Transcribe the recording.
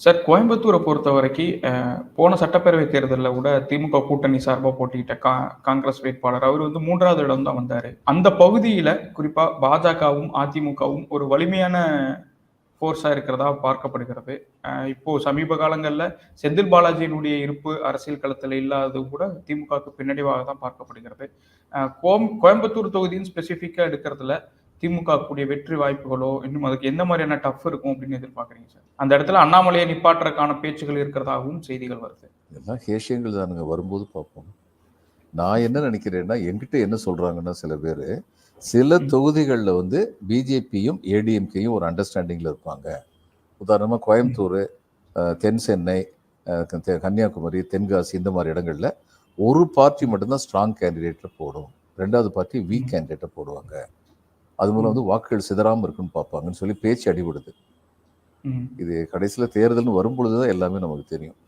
Sir கோயம்புத்தூரை பொறுத்த வரைக்கும் போன சட்டப்பேரவை தேர்தலில் கூட திமுக கூட்டணி சார்பாக போட்டியிட்ட கா காங்கிரஸ் வேட்பாளர் அவர் வந்து மூன்றாவது இடம் தான் வந்தார். அந்த பகுதியில் குறிப்பாக பாஜகவும் அதிமுகவும் ஒரு வலிமையான ஃபோர்ஸாக இருக்கிறதா பார்க்கப்படுகிறது. இப்போது சமீப காலங்களில் செந்தில் பாலாஜியினுடைய இருப்பு அரசியல் களத்தில் இல்லாதது கூட திமுகவுக்கு பின்னடைவாக தான் பார்க்கப்படுகிறது கோம் கோயம்புத்தூர் தொகுதியின் ஸ்பெசிஃபிக்காக எடுக்கிறதுல திமுக கூடிய வெற்றி வாய்ப்புகளோ இன்னும் அதுக்கு எந்த மாதிரியான டஃப் இருக்கும் அப்படின்னு எதிர்பார்க்குறீங்க சார்? அந்த இடத்துல அண்ணாமலையை நிப்பாட்டுறதுக்கான பேச்சுகள் இருக்கிறதாகவும் செய்திகள் வருது. எல்லாம் ஹேஷியங்கள் தானுங்க. வரும்போது பார்ப்போம். நான் என்ன நினைக்கிறேன்னா என்கிட்ட என்ன சொல்றாங்கன்னா சில பேர் சில. தொகுதிகளில் வந்து பிஜேபியும் ஏடிஎம்கேயும் ஒரு அண்டர்ஸ்டாண்டிங்கில் இருப்பாங்க. உதாரணமாக கோயம்புத்தூர் தென் சென்னை கன்னியாகுமரி தென்காசி இந்த மாதிரி இடங்கள்ல ஒரு பார்ட்டி மட்டும்தான் ஸ்ட்ராங் கேண்டிடேட்டை போடும். ரெண்டாவது பார்ட்டி வீக். கேண்டிடேட்டை போடுவாங்க. அது மூலம் வந்து வாக்குகள் சிதறாமல் இருக்குன்னு பார்ப்பாங்கன்னு சொல்லி பேச்சு அடிபடுது. இது கடைசியில் தேர்தல்னு வரும்பொழுது தான் எல்லாமே நமக்கு தெரியும்.